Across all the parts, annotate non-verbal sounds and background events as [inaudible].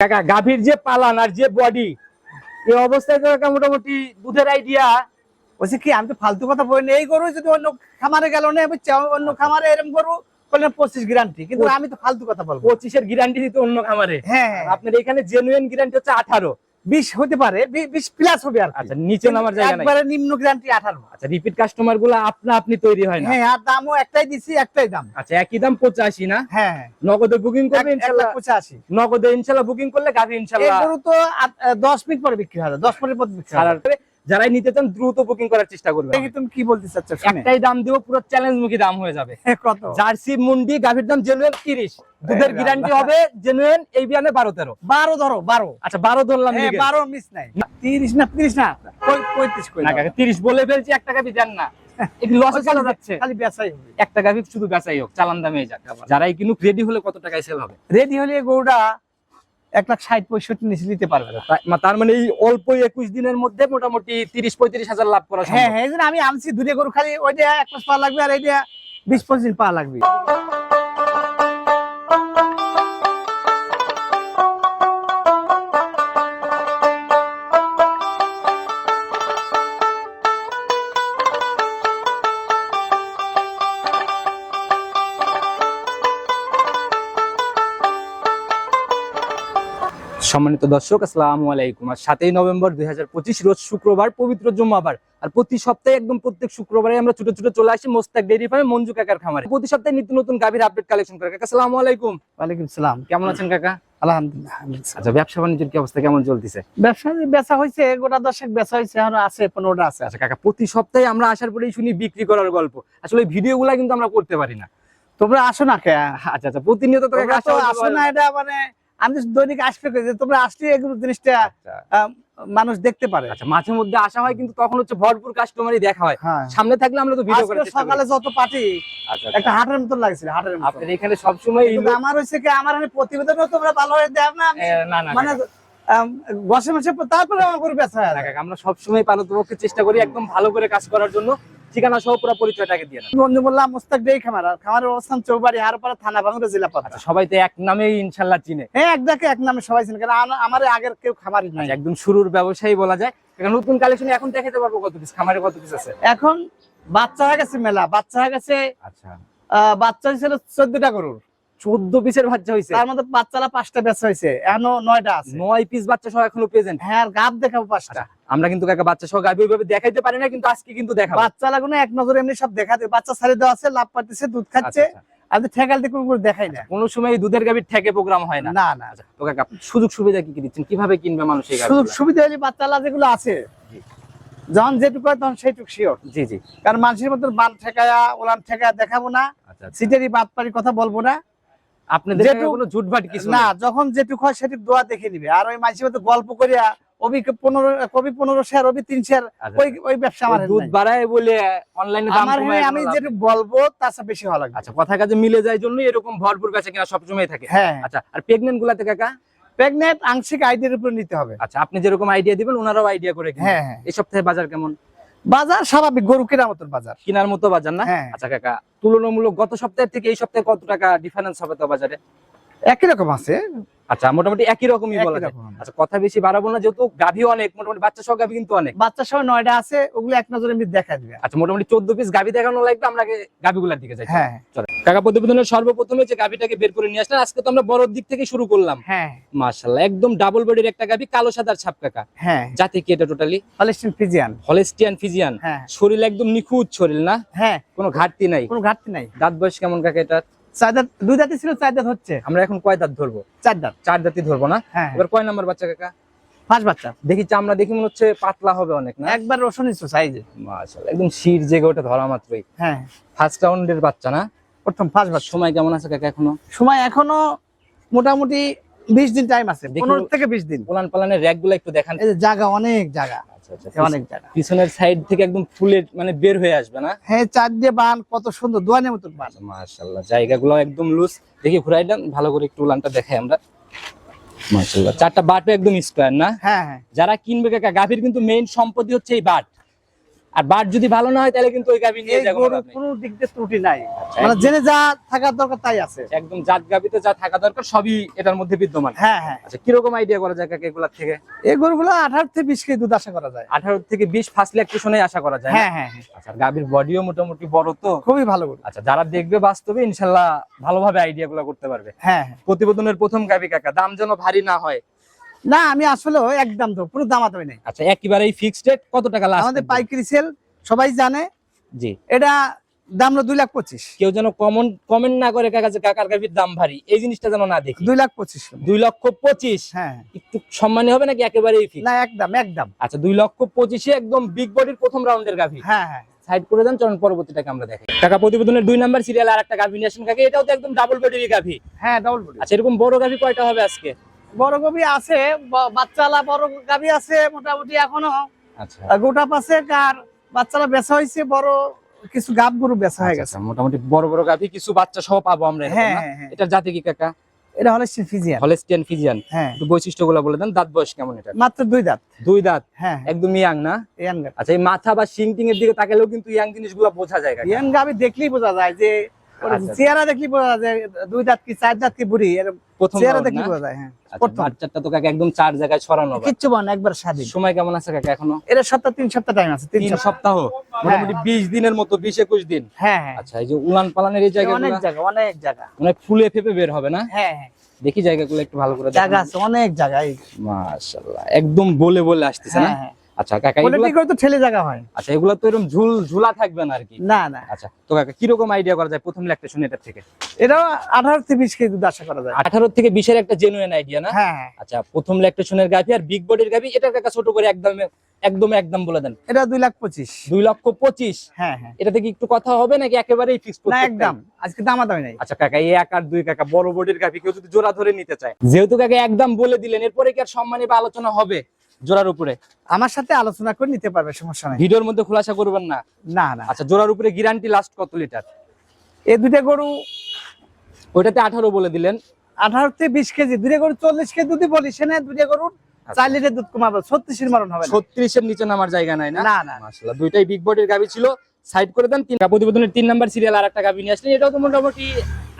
কাকা গাভীর যে পালান আর যে বডি এই অবস্থায় তো কাকা মোটামুটি দুধের আইডিয়া বলছি কি আমি তো ফালতু কথা বলিনি এই গরু যদি অন্য খামারে গেল না অন্য খামারে এরম গরু বললেন পঁচিশ গ্যারান্টি কিন্তু আমি তো ফালতু কথা বলব। পঁচিশের গ্যারান্টি দিতে অন্য খামারে। হ্যাঁ। হ্যাঁ আপনার এখানে জেনুইন গ্যারান্টি হচ্ছে আঠারো। বিশ হতে পারে বিশ প্লাস হবে আর আচ্ছা নিচে নামার জায়গা নাই। একবারে নিম্ন গ্যারান্টি আঠারো। আচ্ছা রিপিট কাস্টমারগুলো আপনা আপনি তৈরি হয় না? হ্যাঁ আর দামও একটাই দিছি একটাই দাম। আচ্ছা একই দাম পঁচাশি না? হ্যাঁ। নগদে বুকিং করবে এক ইনশাল্লাহ? পঁচাশি। নগদে ইনশাল্লাহ বুকিং করলে গাভী ইনশাল্লাহ তো দশ মিনিট পরে বিক্রি হবে দশ মিনিট পরে বিক্রি হবে যারাই নিতে চান দ্রুত বুকিং করার চেষ্টা করবে তুমি কি বলতে চাচ্ছ একটাই দাম দিব পুরো চ্যালেঞ্জ মুখী দাম হয়ে যাবে। কত? জার্সি মুন্ডি গাভীর দাম জেনুইন তিরিশ। দুধের গ্যারান্টি হবে জেনুইন এই বিয়ানে বারো তেরো। বারো ধরো বারো। আচ্ছা বারো ধরলাম হ্যাঁ লিগে। বারো মিস নাই। তিরিশ না তিরিশ না পঁয়- পঁয়ত্রিশ করে না দাও। কাকা তিরিশ বলে ফেলছি একটা গাভি দেন না। একটু লসে চলে যাচ্ছে। খালি বেচাই হবে। একটা গাভি শুধু বেচাই হোক চালান দামে যাক। যারাই কিনুক রেডি হলে কত টাকায় সেল হবে? রেডি হলে গরুটা এক লাখ ষাট পঁয়ষট্টি নিচে নিতে পারবে না। তার মানে এই অল্প একুশ দিনের মধ্যে মোটামুটি তিরিশ পঁয়ত্রিশ হাজার লাভ করা হ্যাঁ হ্যাঁ আমি আনছি দুটো গরু খালি ওইটা এক মাস পাওয়া লাগবে আর এইটা বিশ পঁচিশ পাওয়া লাগবে সম্মানিত দর্শক আসসালামু আলাইকুম। আর সাতই নভেম্বর দুই রোজ শুক্রবার পবিত্র জুম্মাবার আর প্রতি সপ্তাহে একদম প্রত্যেক শুক্রবারে আমরা ছোট ছোট চলে আসি মোস্তাক ডেইরি ফার্মে মঞ্জু কাকার খামারে। প্রতি সপ্তাহে নিত্য নতুন গাভীর আপডেট কালেকশন করে। কাকা আসসালামু আলাইকুম। ওয়ালাইকুম সালাম। কেমন আছেন কাকা? আলহামদুলিল্লাহ আচ্ছা ব্যবসা বাণিজ্যের কি অবস্থা? কেমন চলতেছে? ব্যবসা বেচা হয়েছে গোটা দশেক বেচা হয়েছে আছে পনেরোটা আছে। আচ্ছা কাকা প্রতি সপ্তাহে আমরা আসার পরেই শুনি বিক্রি করার গল্প। আসলে ভিডিও গুলা কিন্তু আমরা করতে পারি না। তোমরা আসো না আচ্ছা আচ্ছা প্রতিনিয়ত আসো না। এটা মানে আমি তো দৈনিক আসবে যে তোমরা আসলে এগুলো জিনিসটা আচ্ছা, মানুষ দেখতে পারে। আচ্ছা মাঝে মধ্যে আসা হয় কিন্তু তখন হচ্ছে ভরপুর কাস্টমারই দেখা হয়। হ্যাঁ। সামনে থাকলে আমরা তো ভিডিও করে। সকালে যত পার্টি আচ্ছা একটা হাটের মতো লাগছিল হাটের মতন। আপনি এখানে সবসময় সময় আমার হচ্ছে কি আমার প্রতিবেদনও তোমরা ভালো হয়ে দেও না আমি না না মানে বসে বসে তারপরে আমার গরু বেচা হয় আমরা সবসময় পারতপক্ষে চেষ্টা করি একদম ভালো করে কাজ করার জন্য। ঠিকানা সহ পুরো পরিচয়টাকে দিয়ে দেন। বন্ধু বললাম মুস্তাক দেই খামার। খামারের অবস্থান চৌবাড়ি হারপাড়া থানা বাংলা জেলা পাতা আচ্ছা সবাই তো এক নামেই ইনশাল্লাহ চিনে। হ্যাঁ এক দেখে এক নামে সবাই চিনে কারণ আম- আমার আগের কেউ খামারই নাই। আচ্ছা, একদম শুরুর ব্যবসায়ী বলা যায়। কাকা, নতুন কালেকশন এখন দেখাতে পারব কত পিস খামারে কত পিস আছে। এখন বাচ্চা হয়ে গেছে মেলা বাচ্চা হয়ে গেছে আচ্ছা। আহ, বাচ্চা হয়েছিল চোদ্দটা গরুর। চোদ্দ পিসের বাচ্চা হয়েছে তার মধ্যে বাচ্চারা পাঁচটা বেচা হয়েছে এখনও নয়টা আছে। নয় পিস বাচ্চা সহ এখনও প্রেজেন্ট হ্যাঁ আর গাব দেখাবো পাঁচটা। আমরা কিন্তু কাকা বাচ্চা সহ গাভী ওইভাবে দেখাইতে পারি না কিন্তু আজকে কিন্তু দেখাবো। বাচ্চা লাগুনো এক নজরে এমনি সব দেখা দেবে। বাচ্চা ছাড়ে দেওয়া আছে লাভ দুধ খাচ্ছে। আচ্ছা, আচ্ছা। ঠেকাল দিয়ে কোনো দেখাই না। কোনো সময় দুধের গাভীর ঠেকে প্রোগ্রাম হয় না। না না। আচ্ছা তো কাকা সুযোগ সুবিধা কি কি দিচ্ছেন? কীভাবে কিনবে মানুষ এই সুযোগ? সুবিধা হলে বাচ্চালা যেগুলো আছে যখন যেটুকু হয় তখন সেইটুকু শিওর জি জি। কারণ মানুষের মতো বান ঠেকায়া ওলান ঠেকায়া দেখাবো না। আচ্ছা আচ্ছা। সিটারি বাদ পারি কথা বলব না। আপনাদের কোনো ঝুটভাট কিছু না না যখন যেটুকু হয় সেটুকু দোয়া দেখে নিবে। আর ওই মানুষের মতো গল্প করিয়া অবি পনেরো কবি পনেরো শেয়ার অবি তিন শেয়ার আচ্ছা, ওই ওই ব্যবসা আমার দুধ বাড়ায় বলে অনলাইনে দাম কমায় আমি বলব তার চেয়ে বেশি লাগবে। আচ্ছা কথা কাজে মিলে যায় জন্য এরকম ভরপুর বেচা কিনা সবসময় থাকে। হ্যাঁ। আচ্ছা আর প্রেগনেন্ট গুলাতে কাকা? আংশিক আইডিয়ার উপর নিতে হবে। আচ্ছা আপনি যেরকম আইডিয়া দিবেন ওনারাও আইডিয়া করে। হ্যাঁ হ্যাঁ। এই সপ্তাহে বাজার কেমন? বাজার স্বাভাবিক গরু কেনার মতন বাজার। কেনার মতো বাজার না? হ্যাঁ। আচ্ছা কাকা তুলনামূলক গত সপ্তাহের থেকে এই সপ্তাহে কত টাকা ডিফারেন্স হবে তো বাজারে? একই রকম আছে। আচ্ছা মোটামুটি একই রকমই বলা যায়। আচ্ছা কথা বেশি বাড়াবো না যেহেতু গাভী অনেক মোটামুটি বাচ্চা সহ গাভী কিন্তু অনেক। বাচ্চার সময় নয়টা আছে ওগুলো এক নজরে এমনি দেখা দিবে। আচ্ছা মোটামুটি চোদ্দ পিস গাভী দেখানো লাগবে আমরা আগে দিকে যাই। হ্যাঁ। চলো। কাকা প্রতিবেদনের সর্বপ্রথমে যে গাভীটাকে বের করে নিয়ে আসলেন আজকে তো আমরা বড় দিক থেকে শুরু করলাম। হ্যাঁ। মাশাল্লাহ একদম ডাবল বডির একটা গাভী কালো সাদার ছাপ কাকা। হ্যাঁ। জাতি কি এটা totally Holstein Friesian. Holstein Friesian. হ্যাঁ। শরীর একদম নিখুঁত শরীর না? হ্যাঁ। কোনো ঘাটতি নাই। কোনো ঘাটতি নাই। দাঁত বয়স কেমন কাকা এটা চার দাঁত দুই দাঁতই ছিল চার দাঁত হচ্ছে। আমরা এখন কয় দাঁত ধরবো? চার দাঁত। চার দাঁতই ধরবো না? হ্যাঁ। এবার কয় নাম্বার বাচ্চা কাকা? পাঁচ বাচ্চা। দেখি চামড়া দেখি মনে হচ্ছে পাতলা হবে অনেক না? একবার রসুন ইচ্ছু সাইজে মাশাআল্লাহ একদম শির জেগে ওটা ধরা মাত্রই। হ্যাঁ। ফার্স্ট রাউন্ডের বাচ্চা না? প্রথম বাচ্চা। সময় কেমন আছে কাকা এখনও? সময় এখনও মোটামুটি বিশ দিন টাইম আছে পনেরো থেকে বিশ দিন। পোলান পালানের র্যাকগুলো একটু দেখান। এই যে জায়গা অনেক জায়গা। আচ্ছা আচ্ছা। অনেক জায়গা। পিছনের সাইড থেকে একদম ফুলের মানে বের হয়ে আসবে না? হ্যাঁ চার দিয়ে বান কত সুন্দর দোয়ানের মতন বান। মাশাআল্লাহ জায়গাগুলো একদম লুজ দেখি ঘুরাই দেন ভালো করে একটু উলানটা দেখাই আমরা। মাশাআল্লাহ চারটা বাটও একদম স্কোয়ার না? হ্যাঁ হ্যাঁ। যারা কিনবে কাকা গাভীর কিন্তু মেইন সম্পত্তি হচ্ছে এই বাট। আর বার যদি ভালো না হয় তাহলে কিন্তু ওই গাভী নিয়ে গরু কোনো দিক দিয়ে ত্রুটি নাই। আচ্ছা, মানে জেনে যা থাকার দরকার তাই আছে। একদম জাত গাভীতে যা থাকা দরকার সবই এটার মধ্যে বিদ্যমান। হ্যাঁ হ্যাঁ। আচ্ছা কীরকম আইডিয়া করা যায় কাকা এগুলা থেকে? এই গরুগুলো আঠারো থেকে বিশ কেজি দুধ আশা করা যায়। আঠারো থেকে বিশ ফার্স্ট ল্যাকটেশনে আশা করা যায় হ্যাঁ হ্যাঁ হ্যাঁ। আচ্ছা গাভীর বডিও মোটামুটি বড় তো? খুবই ভালো গরু। আচ্ছা যারা দেখবে বাস্তবে ইনশাল্লাহ ভালোভাবে আইডিয়া গুলো করতে পারবে। হ্যাঁ হ্যাঁ। প্রতিবেদনের প্রথম গাভী কাকা দাম যেন ভারী না হয় না আমি আসলে একদম তো পুরো দামাদামি নেই। আচ্ছা একেবারেই ফিক্সড রেট কত টাকা লাস্ট আমাদের পাইকারি সেল সবাই জানে। জি। এটা দাম হলো দুই লাখ পঁচিশ। কেউ যেন কমন কমেন্ট না করে কাকা যে কাকার গাভীর দাম ভারী। এই জিনিসটা যেন না দেখি। দুই লাখ পঁচিশ দুই লক্ষ পঁচিশ? হ্যাঁ। একটু সম্মানী হবে নাকি একেবারেই ফিক্স না একদম একদম আচ্ছা দুই লক্ষ পঁচিশে একদম বিগ বডির প্রথম রাউন্ডের গাভী। হ্যাঁ হ্যাঁ। সাইড করে দেন চলুন পরবর্তীটাকে আমরা দেখি। টাকা প্রতিবেদনের দুই নাম্বার সিরিয়াল আর একটা গাভী নিয়ে আসেন কাকে। এটাও তো একদম ডাবল বডির গাভী। হ্যাঁ ডাবল বডি আচ্ছা এরকম বড় গাভী কয়টা হবে আজকে? বড় কবি আছে বাচ্চালা বড় গাবি আছে মোটামুটি এখনও। আচ্ছা। গোটা পাশে আর বাচ্চারা বেচা হয়েছে বড় কিছু গাব গরু বেচা হয়ে গেছে। আচ্ছা, মোটামুটি বড় বড় গাভী কিছু বাচ্চা সহ পাবো আমরা হ্যাঁ? হ্যাঁ হ্যাঁ। এটার জাতি কি কাকা? এটা হলে ফিজিয়ান। Holstein Friesian. হ্যাঁ। বৈশিষ্ট্যগুলো বলে দেন দাঁত বয়স কেমন এটা মাত্র দুই দাঁত। দুই দাঁত? হ্যাঁ একদম ইয়াং না? আচ্ছা এই মাথা বা শিং টিং এর দিকে তাকালেও কিন্তু ইয়াং জিনিসগুলো বোঝা যায় ইয়ান গাবি দেখলেই বোঝা যায় যে আচ্ছা। চেহারা দেখলেই বোঝা যায় দুই দাঁত কি চার দাঁত কি বুড়ি? প্রথম চেহারা না? বোঝা যায় হ্যাঁ আচ্ছা, বাচ্চাটা তো কাকা একদম চার জায়গায় ছড়ানো কিচ্ছু বন একবার স্বাধীন। সময় কেমন আছে কাকা এখনও? এটা সপ্তাহ তিন সপ্তাহ টাইম আছে তিন সপ্তাহ। সপ্তাহ? মোটামুটি বিশ দিনের মতো বিশ একুশ দিন? হ্যাঁ হ্যাঁ। আচ্ছা এই যে উলান পালানের এই জায়গাগুলো অনেক জায়গা অনেক জায়গা। মানে ফুলে ফেপে বের হবে না? হ্যাঁ হ্যাঁ। দেখি জায়গাগুলো একটু ভালো করে জায়গা আছে অনেক জায়গা মাশাআল্লাহ একদম বলে বলে আসতেছে না? হ্যাঁ হ্যাঁ। আচ্ছা কাকা বলে এগুলা কি করে তো ঠেলে জায়গা হয়। আচ্ছা এগুলা তো এরকম ঝুল ঝুলা থাকবে না আর কি? না না। আচ্ছা তো কাকা কীরকম আইডিয়া করা যায় প্রথম ল্যাকটেশন এটার থেকে? এটাও আঠারো থেকে বিশ কেজি দুধ আশা করা যায়। আঠারো থেকে বিশের একটা জেনুইন আইডিয়া না? হ্যাঁ হ্যাঁ। আচ্ছা প্রথম ল্যাকটেশনের গাভি আর বিগ বডির গাভি এটার কাকা ছোট করে একদম একদম একদম বলে দেন। এটা দুই লাখ পঁচিশ। দুই লক্ষ পঁচিশ? হ্যাঁ হ্যাঁ। এটা থেকে একটু কথা হবে নাকি একেবারেই ফিক্স না একদম। আজকে দামা দামি নাই। আচ্ছা কাকা এই এক আর দুই কাকা বড় বডির গাভি কেউ যদি জোড়া ধরে নিতে চায়। যেহেতু কাকা একদম বলে দিলেন এরপরে কি আর সম্মানী বা আলোচনা হবে? জোড়ার উপরে? আমার সাথে আলোচনা করে নিতে পারবে সমস্যা নাই। ভিডিওর মধ্যে খোলাসা করবেন না? না না। আচ্ছা জোড়ার উপরে গ্যারান্টি লাস্ট কত লিটার? এই দুইটা গরু ওইটাতে আঠারো বলে দিলেন। আঠারো থেকে বিশ কেজি দুইটা গরু চল্লিশ কেজি দুধই বলি সে না দুইটা গরুর চার লিটার দুধ কমাবে ছত্রিশের মারণ হবে ছত্রিশের নিচে নামার জায়গা নাই না? না না মাশাআল্লাহ দুইটাই বিগ বডির গাবি ছিল। সাইড করে দেন তিন প্রতিবেদনের তিন নাম্বার সিরিয়াল আর একটা গাবি নিয়ে আসলেন। এটাও তো মোটামুটি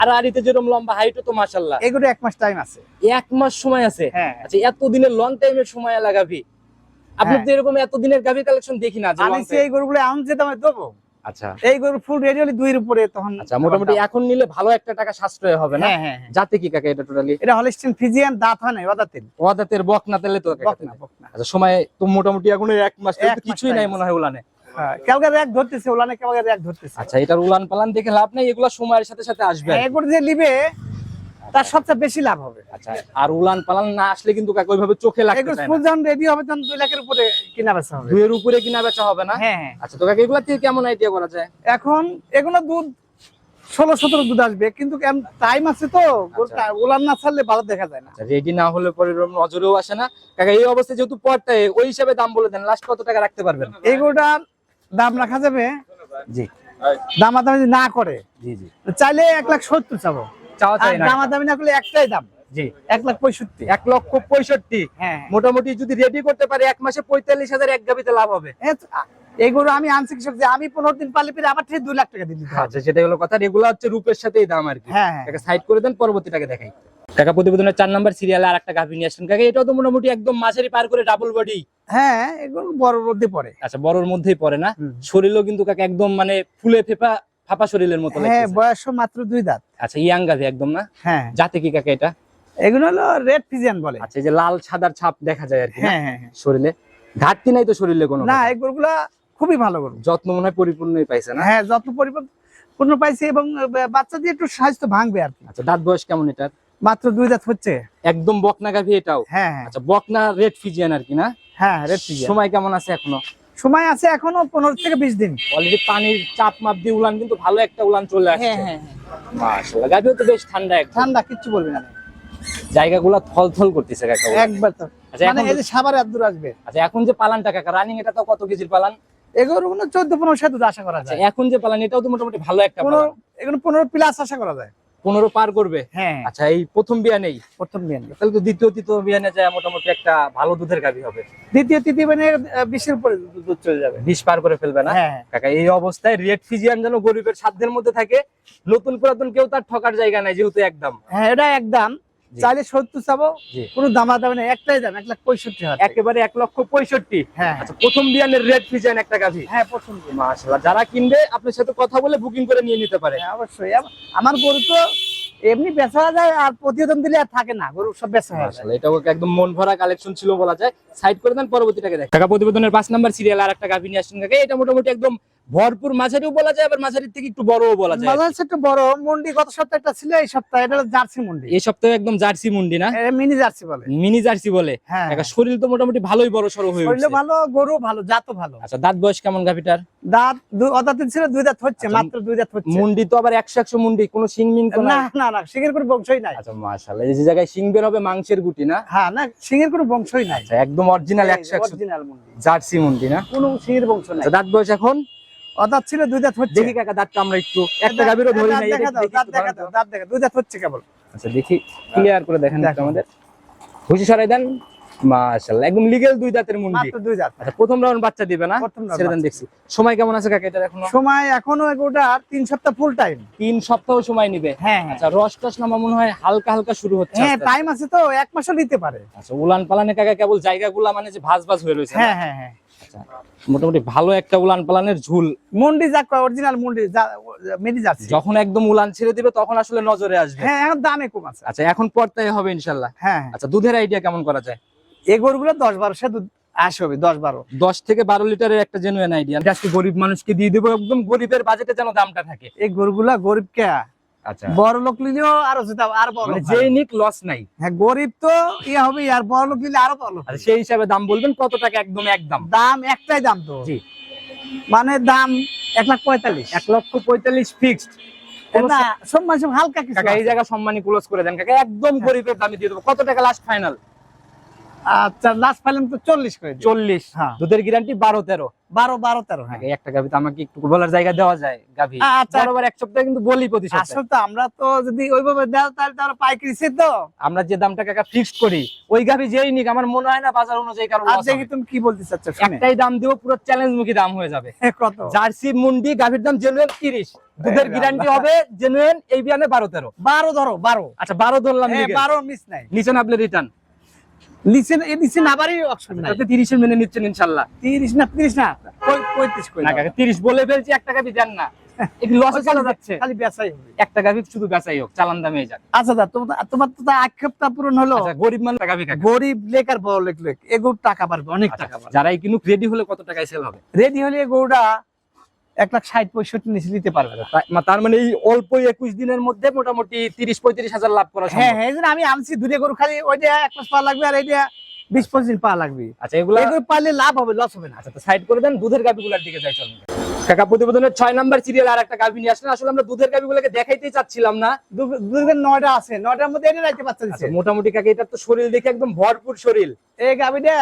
আর আড়িতে যেরকম লম্বা হাইটও তো মাশাআল্লাহ। এগুলো এক মাস টাইম আছে। এক মাস সময় আছে? হ্যাঁ। আচ্ছা এত দিনের লং টাইমের সময় লাগাবি আপনি হ্যাঁ। তো এরকম এত দিনের গাভি কালেকশন দেখি না আমি long সে এই গরুগুলো এখন যে দামে দেবো আচ্ছা। এই গরু ফুল রেডি হলে দুইয়ের উপরে তখন আচ্ছা মোটামুটি এখন নিলে ভালো একটা টাকা সাশ্রয় হবে না? হ্যাঁ। যাতে কি কাকা এটা টোটালি এটা হলিস্টিন ফিজিয়ান দাঁত না ওদাতেন ওয়াদাতের বক না তেলে তো বক না আচ্ছা সময় তো মোটামুটি এখন এক মাস তো এক মাস কিছুই নাই মনে হয় উলানে। হ্যাঁ, ধরতেছে ধরতেছে। আচ্ছা এটার উলান পালান দেখে লাভ নাই এগুলা সময়ের সাথে সাথে আসবে। হ্যাঁ, এগুলো যে নিবে তার সবচেয়ে বেশি লাভ হবে। আচ্ছা আর উলান পালান না আসলে কিন্তু কাকা ওইভাবে চোখে লাগতে চায় ফুল না। যখন রেডি হবে তখন দুই লাখের উপরে কিনা বেচা হবে। দুইয়ের উপরে কিনা বেচা হবে না? হ্যাঁ আচ্ছা তো কাকা এগুলা থেকে কেমন আইডিয়া করা যায়? এখন এগুলো দুধ ষোলো সতেরো দুধ আসবে কিন্তু টাইম আছে তো ওলান না ছাড়লে ভালো দেখা যায় না। রেডি না হলে পরে নজরেও আসে না। কাকা এই অবস্থায় যেহেতু পড়তে ওই হিসাবে দাম বলে দেন লাস্ট কত টাকা রাখতে পারবেন? গরুটার দাম রাখা যাবে? জি। দামাদামি না করে জি জি। চাইলে এক লাখ সত্তর চাবো। দামাদামি না করলে একটাই দাম। জি। এক লাখ পঁয়ষট্টি। এক লক্ষ পঁয়ষট্টি। হ্যাঁ। মোটামুটি যদি রেডি করতে পারে এক মাসে পঁয়তাল্লিশ হাজার এক গাবিতে লাভ হবে। এ তো, আ- এই গরু আমি আনছি কৃষক যে আমি পনেরো দিন পালে পেরে আমার ঠিক দুই লাখ টাকা দিতে হবে। আচ্ছা সেটাই হলো কথা। রেগুলার হচ্ছে রূপের সাথেই দাম আর কি। হ্যাঁ হ্যাঁ। সাইড করে দেন পরবর্তীটাকে দেখাই। কাকা প্রতিবেদনের চার নাম্বার সিরিয়ালে আর একটা গাভি নিয়ে আসেন কাকা এটাও তো মোটামুটি একদম মাঝারি পার করে ডাবল বডি হ্যাঁ এগুলো বড় রোদে পড়ে। আচ্ছা বড়র মধ্যেই পড়ে না। শরীরও কিন্তু কাকা একদম মানে ফুলে ফেপা ফাপা শরীরের মতো হ্যাঁ বয়স মাত্র দুই দাঁত। আচ্ছা ইয়াং গাভি একদম না? হ্যাঁ। যাতে কি কাকা এটা? এগুলো হলো রেড ফিজিয়ান বলে। আচ্ছা এই যে লাল সাদার ছাপ দেখা যায় আর কি হ্যাঁ হ্যাঁ হ্যাঁ। শরীরে। ঘাটতি নাই তো শরীরে কোনো না এই গরুগুলা খুবই ভালো গরু। যত্ন মনে হয় পরিপূর্ণই পাইছে না? হ্যাঁ যত্ন পরিপূর্ণ পাইছে এবং বাচ্চা দিয়ে একটু স্বাস্থ্য ভাঙবে আর কি। আচ্ছা দাঁত বয়স কেমন এটার? মাত্র দুই দাঁত হচ্ছে? একদম বকনা গাভি এটাও। হ্যাঁ হ্যাঁ। আচ্ছা বকনা রেড ফিজিয়ান আর কি না? হ্যাঁ রেড ফিজিয়ান সময় কেমন আছে এখনও? সময় আছে এখনও পনেরো থেকে বিশ দিন। অলরেডি পানির চাপ মাপ দিয়ে উলান কিন্তু ভালো একটা উলান চলে আসছে। হ্যাঁ হ্যাঁ। মাশাআল্লাহ গাভিও তো বেশ ঠান্ডা একদম। ঠান্ডা কিচ্ছু বলবি না। জায়গাগুলো থল থল করতেছে কাকা একবার তো। আচ্ছা মানে এখন এই যে সাবারে আব্দুর আসবে। আচ্ছা এখন যে পালানটা কাকা রানিং এটা তো কত কেজির পালান? এগুলো চোদ্দ পনেরো সাথে আশা করা আচ্ছা যায় এখন যে পালান এটাও তো মোটামুটি ভালো একটা এগুলো পনেরো প্লাস আশা করা যায়। পনেরো পার করবে? হ্যাঁ। আচ্ছা এই প্রথম বিয়া নেই? প্রথম বিয়ান তাহলে তো দ্বিতীয় তৃতীয় বিয়ানে যায় মোটামুটি একটা ভালো দুধের গাভী হবে। দ্বিতীয় তৃতীয় বিয়ানে বিশের উপরে দুধ- চলে যাবে। বিশ পার করে ফেলবে না? হ্যাঁ। কাকা এই অবস্থায় রেড ফিজিয়ান যেন গরিবের সাধ্যের মধ্যে থাকে নতুন পুরাতন কেউ তার ঠকার জায়গা নাই যেহেতু একদম। হ্যাঁ এটা একদম। চাইলে সত্তর চাবো। কোনো দামা দামে নেই একটাই দাম এক লাখ পঁয়ষট্টি হাজার একেবারে এক লক্ষ পঁয়ষট্টি? হ্যাঁ। আচ্ছা প্রথম বিয়ানের রেড ফিজিয়ান একটা গাভী? হ্যাঁ প্রথম মাশাআল্লাহ যারা কিনবে আপনার সাথে কথা বলে বুকিং করে নিয়ে নিতে পারে। হ্যাঁ, অবশ্যই। আমার গরু তো এমনি বেচা যায় আর প্রতিবেদন দিলে আর থাকে না গরু সব বেচা হয়ে মাশাআল্লাহ এটাও একদম মন ভরা কালেকশন ছিল বলা যায়। সাইড করে দেন পরবর্তীটাকে দেখ কাকা প্রতিবেদনের পাঁচ নাম্বার সিরিয়াল আর একটা গাভী নিয়ে আসছেন কাকা এটা মোটামুটি একদম ভরপুর মাঝারিও বলা যায় আবার মাঝারির থেকে একটু বড়ও বলা যায়। বাজার একটু বড় মন্ডি গত সপ্তাহে একটা ছিল এই সপ্তাহে এটা জার্সি মন্ডি। এই সপ্তাহে একদম জার্সি মুন্ডি না? মিনি জার্সি বলে। মিনি জার্সি বলে। হ্যাঁ। শরীর তো মোটামুটি ভালোই বড় সরো হয়ে উঠছে। ভালো গরু ভালো জাতও ভালো। আচ্ছা দাঁত বয়স কেমন গাভীটার? দাঁত অদাঁতের ছিল দুই দাঁত হচ্ছে আচ্ছা, মাত্র দুই দাঁত হচ্ছে। মুন্ডি তো আবার একশো একশো মুন্ডি কোনো শিং মিং তো না না না সিংহের কোনো বংশই নাই। আচ্ছা মাশাআল্লাহ এই যে জায়গায় শিং বের হবে মাংসের গুটি না? হ্যাঁ না সিংহের কোনো বংশই নাই। আচ্ছা একদম অরিজিনাল একশো একশো অরিজিনাল মুন্ডি। জার্সি মুন্ডি না? কোনো সিংহের বংশ নাই। আচ্ছা দাঁত বয়স এখন? অদাঁত ছিল দুই দাঁত হচ্ছে। দেখি কাকা দাঁতটা আমরা একটু একটা গাভীরও ধরি দাঁত নাই দেখা দাও, দাঁত দেখা দাও, দাঁত দেখা দুই দাঁত হচ্ছে কেবল। আচ্ছা দেখি ক্লিয়ার করে দেখেন আমাদের। খুশি সরাই দেন। মাশাআল্লাহ একদম লিগেল দুই দাঁতের মুন্ডি মাত্র দুই দাঁত। আচ্ছা প্রথম রাউন্ড বাচ্চা দিবে না? দেন দেখছি। সময় কেমন আছে কাকা এটা এখনও? সময় এখনও এগোটা তিন সপ্তাহ ফুল টাইম তিন সপ্তাহ সময় নিবে? হ্যাঁ হ্যাঁ। আচ্ছা রস টস নামা মনে হয় হালকা হালকা শুরু হচ্ছে হ্যাঁ। টাইম আছে তো এক মাসও নিতে পারে। আচ্ছা উলান পালানে কাকা কেবল জায়গাগুলা মানে যে ভাজ ভাজ হয়ে রয়েছে হ্যাঁ হ্যাঁ হ্যাঁ। মোটামুটি ভালো একটা উলান পালানের ঝুল। মুন্ডি যা অরিজিনাল মুন্ডি মেডি যাচ্ছে। যখন একদম উলান ছেড়ে দিবে তখন আসলে নজরে আসবে। হ্যাঁ এখন দামে কম আছে। আচ্ছা এখন পর্তায় হবে ইনশাল্লাহ। হ্যাঁ হ্যাঁ। আচ্ছা দুধের আইডিয়া কেমন করা যায়? এই গরুগুলো দশ বারো সে দুধ আসে হবে দশ বারো। দশ থেকে বারো লিটারের একটা জেনুইন আইডিয়া আজকে গরিব মানুষকে দিয়ে দেবো একদম গরিবের বাজেটে যেন দামটা থাকে। এই গরুগুলা গরিব কে আচ্ছা। বড় লোক নিলেও আরও যেটা আর বড় মানে যেই নিক লস নাই। হ্যাঁ গরিব তো ইয়ে হবে আর বড় লোক নিলে আরও বড় আচ্ছা সেই হিসাবে দাম বলবেন কত টাকা একদম একদম? দাম একটাই দাম তো। জি। মানে দাম এক লাখ পঁয়তাল্লিশ। এক লক্ষ পঁয়তাল্লিশ ফিক্সড সম্মান হালকা কিছু এই জায়গা সম্মানী ক্লোজ করে দেন। কাকা একদম গরিবের দামে দিয়ে দেবো। কত টাকা লাস্ট ফাইনাল আচ্ছা লাস্ট পাইলাম তো চল্লিশ করে চল্লিশ। হ্যাঁ। দুধের গ্যারান্টি বারো তেরো। বারো বারো তেরো হ্যাঁ। আগে একটা গাভি আমাকে একটু বলার জায়গা দেওয়া যায় গাভি। আচ্ছা। বরাবর এক সপ্তাহে কিন্তু বলি প্রতি আসলে তো আমরা তো যদি ওইভাবে দাও তাহলে তো আরও পাইকারি সে তো আমরা যে দামটা কাকা ফিক্সড করি ওই গাভি যেই নিক আমার মনে হয় না বাজার অনুযায়ী দেখি তুমি কি বলতে চাচ্ছ একটাই দাম দিব পুরো চ্যালেঞ্জ মুখী দাম হয়ে যাবে। [laughs] কত? জার্সি মুন্ডি গাভির দাম জেনুইন তিরিশ। দুধের এই গ্যারান্টি। হবে জেনুইন এই বিয়ানে বারো তেরো। বারো ধরো বারো। আচ্ছা বারো ধরলাম হ্যাঁ, লিগে। বারো মিস নাই। নিচে না আপনি রিটার্ন অপশন নাই। তাতে মেনে নিচ্ছেন না তিরিশ না কাকা বলে ফেলছি না। একটু লসে চলে যাচ্ছে। খালি বেচাই হবে। শুধু বেচাই হোক চালান দামে যাক। আচ্ছা দা তোমার তোমার তো আক্ষেপটা পূরণ হলো। আচ্ছা গরিব মানুষ গরিব বড় লেখ লেখ এগুলো টাকা পারবে অনেক আচ্ছা, টাকা পারবে। যারাই কিনুক রেডি হলে কত টাকায় সেল হবে? রেডি হলে গরুটা এক লাখ ষাট পঁয়ষট্টি নিচে নিতে পারবে না। তার মানে এই অল্প একুশ দিনের মধ্যে মোটামুটি তিরিশ পঁয়ত্রিশ হাজার লাভ করা হ্যাঁ হ্যাঁ এই জন্য আমি আনছি দুটো গরু খালি ওইটা এক মাস পাওয়া লাগবে আর এইটা বিশ পঁচিশ দিন পাওয়া লাগবে। আচ্ছা এগুলা এগুলো পারলে লাভ হবে লস হবে না। আচ্ছা সাইড করে দেন দুধের গাভিগুলার দিকে যাই চলুন। কাকা প্রতিবেদনের ছয় নাম্বার সিরিয়াল আর একটা গাভি নিয়ে আসলেন। আসলে আমরা দুধের গাভিগুলোকে দেখাইতেই চাচ্ছিলাম না। দুধের নয়টা আছে নয়টার মধ্যে এটা দিচ্ছে আচ্ছা, মোটামুটি কাকা এটার তো শরীর দেখে একদম ভরপুর শরীর। এই গাভিটা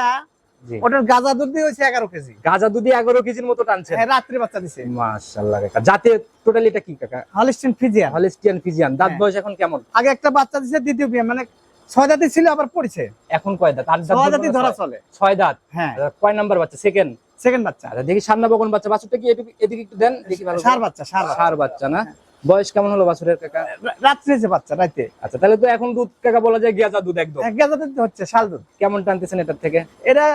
ওটার গাজা দুধ দিয়ে হয়েছে এগারো কেজি। গাজা দুধি এগারো কেজির মতো টানছে হ্যাঁ রাত্রে বাচ্চা দিছে। মাশাল্লাহ কাকা জাতে টোটালি এটা কি কাকা? হলিস্টিন ফিজিয়ান হলিস্টিয়ান ফিজিয়ান দাঁত হ্যাঁ। বয়স এখন কেমন? আগে একটা বাচ্চা দিছে দ্বিতীয় বিয়ে মানে ছয় জাতি ছিল আবার পড়ছে। এখন কয় দাঁত? আট ছয় বলব ধরা চলে। ছয় দাঁত? হ্যাঁ। আচ্ছা, কয় নাম্বার বাচ্চা? সেকেন্ড সেকেন্ড বাচ্চা। আচ্ছা দেখি সান্না বকন বাচ্চা বাছুরটা কি এদিকে একটু দেন দেখি ভালো সার বাচ্চা সার সার বাচ্চা না? বয়স কেমন হলো বাছুরের কাকা? রাত্রে হয়েছে বাচ্চা রাইতে। আচ্ছা তাহলে তো এখন দুধ কাকা বলা যায় গেজা দুধ একদম। এক গাজা দুধ হচ্ছে শাল দুধ। কেমন টানতেছেন এটার থেকে? এটা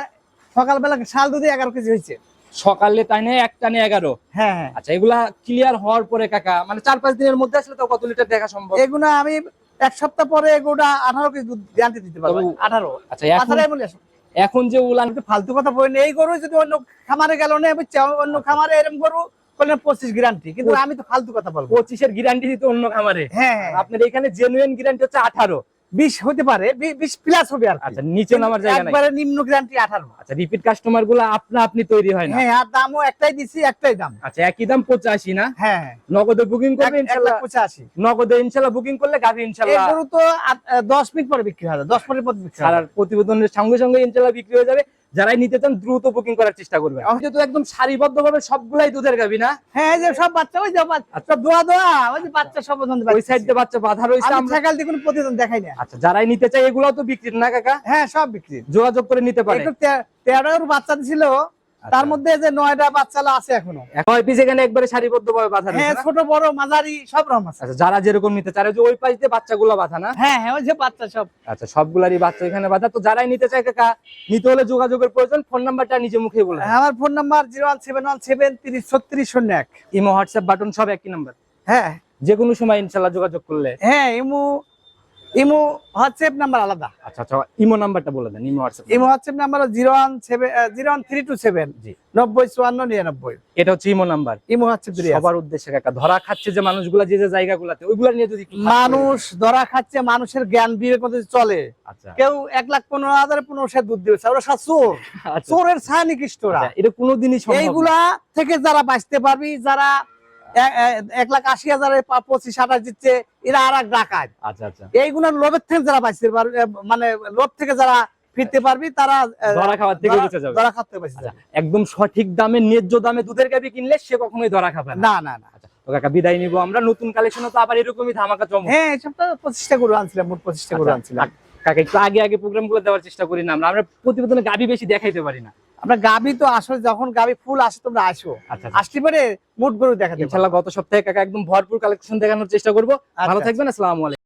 সকালবেলা শাল দুধে এগারো কেজি হয়েছে। সকালে টাইনে এক টানে এগারো? হ্যাঁ হ্যাঁ। আচ্ছা এগুলা ক্লিয়ার হওয়ার পরে কাকা মানে চার পাঁচ দিনের মধ্যে আসলে তো কত লিটার দেখা সম্ভব? এগুলো আমি এক সপ্তাহ পরে এগুলো আঠারো কেজি দুধ গ্যারান্টি দিতে পারব। আঠারো। আচ্ছা এখন বলে আসো। এখন যে উলান ফালতু কথা বলি এই গরু যদি অন্য খামারে গেল না অন্য খামারে এরকম গরু বললেন পঁচিশ গ্যারান্টি কিন্তু আমি তো ফালতু কথা বলব। পঁচিশের গ্যারান্টি দিতে অন্য খামারে? হ্যাঁ হ্যাঁ। আপনার এখানে জেনুইন গ্যারান্টি হচ্ছে আঠারো। বিশ হতে পারে বিশ প্লাস হবে আর আচ্ছা নিচে নামার জায়গা নাই? একবারে নিম্ন গ্যারান্টি আঠারো। আচ্ছা রিপিট কাস্টমারগুলো আপনা আপনি তৈরি হয় না? হ্যাঁ আর দামও একটাই দিছি একটাই দাম। আচ্ছা একই দাম পঁচাশি না? হ্যাঁ। নগদে বুকিং করবে ইনশাল্লাহ? পঁচাশি। নগদে ইনশাল্লাহ বুকিং করলে গাভি ইনশাল্লাহ গরু তো দশ মিনিট পরে বিক্রি হয় দশ মিনিট পরে বিক্রি হয়। আর প্রতিবেদনের সঙ্গে সঙ্গে ইনশাল্লাহ বিক্রি হয়ে যাবে। যারাই নিতে চান দ্রুত বুকিং করার চেষ্টা করবেন। যেহেতু একদম সারিবদ্ধ ভাবে সবগুলাই দুধের গাবি না? হ্যাঁ যে সব বাচ্চা ওই যে আচ্ছা। দোয়া দোয়া ওই যে বাচ্চা সব পছন্দ ওই সাইডে দিয়ে বাচ্চা বাধা রয়েছে আমি আমরা সকাল থেকে কোনো প্রতিদিন দেখাই না। আচ্ছা যারাই নিতে চাই এগুলো তো বিক্রি না কাকা? হ্যাঁ সব বিক্রি। যোগাযোগ করে নিতে পারে। একটু 13 এর বাচ্চা ছিল তার মধ্যে যে নয়টা বাচ্চা আছে এখনও। ছয় পিস এখানে একবারে সারিবদ্ধ ভাবে বাধা হ্যাঁ ছোট বড় মাঝারি সব রকম আছে। আচ্ছা যারা যেরকম নিতে চায় যে ওই পাশ দিয়ে বাচ্চাগুলো বাধা না? হ্যাঁ হ্যাঁ ওই যে বাচ্চা সব। আচ্ছা সবগুলারই বাচ্চা এখানে বাঁধা। তো যারাই নিতে চায় কাকা নিতে হলে যোগাযোগের প্রয়োজন। ফোন নাম্বারটা নিজে মুখে বলে। আমার phone number zero one seven one seven তিরিশ ছত্রিশ শূন্য এক। ইমো হোয়াটসঅ্যাপ বাটন সব একই নাম্বার? হ্যাঁ। যে কোনো সময় ইনশাল্লাহ যোগাযোগ করলে। হ্যাঁ ইমু ইমু হোয়াটসঅ্যাপ নাম্বার আলাদা। আচ্ছা আচ্ছা ইমো নাম্বারটা বলে দেন imo WhatsApp imo WhatsApp number zero one seven zero one three two seven জি। নব্বই চুয়ান্ন নিরানব্বই। এটা হচ্ছে ইমো নাম্বার। ইমু হোয়াটসঅ্যাপ আছে। সবার উদ্দেশ্যে কাকা ধরা খাচ্ছে যে মানুষগুলা যে যে জায়গাগুলাতে ওইগুলা নিয়ে যদি মানুষ ধরা খাচ্ছে মানুষের জ্ঞান বিবেক মতো চলে। আচ্ছা। কেউ এক লাখ পনেরো হাজার পনেরো সে দুধ দিয়েছে ওরা সব চোর। আচ্ছা। চোরের ছায়া নিকৃষ্টরা আচ্ছা, এটা কোনোদিনই সম্ভব এইগুলা থেকে যারা বাঁচতে পারবি যারা এক লাখ আশি হাজারে পা- পঁচিশ আঠাশ দিচ্ছে এরা আর এক ডাকাত। আচ্ছা আচ্ছা। এইগুলোর লোভের থেকে যারা বাঁচতে পারবে মানে লোভ থেকে যারা ফিরতে পারবি তারা ধরা খাওয়ার থেকে বেঁচে যাবে। ধরা আচ্ছা, যাবে। একদম সঠিক দামে ন্যায্য দামে দুধের গাবি কিনলে সে কখনোই ধরা খাবে না। না না না। আচ্ছা তো কাকা বিদায় নিব আমরা। নতুন কালেকশনে তো আবার এরকমই ধামাকা চমক হ্যাঁ পঁচিশটা গরু আনছিলাম মোট পঁচিশটা গরু আচ্ছা, আনছিলাম। কাকা একটু আগে দেওয়ার চেষ্টা করি না আমরা। আমরা প্রতিবেদনে গাবি বেশি দেখাইতে পারি না। আমরা গাবি তো আসলে যখন গাবি ফুল আসে তোমরা আসো আচ্ছা আসতে পারে মোট গরু দেখা পারো। গত সপ্তাহে কাকা একদম ভরপুর কালেকশন দেখানোর চেষ্টা করব ভালো আচ্ছা। থাকবেন আসসালামু আলাইকুম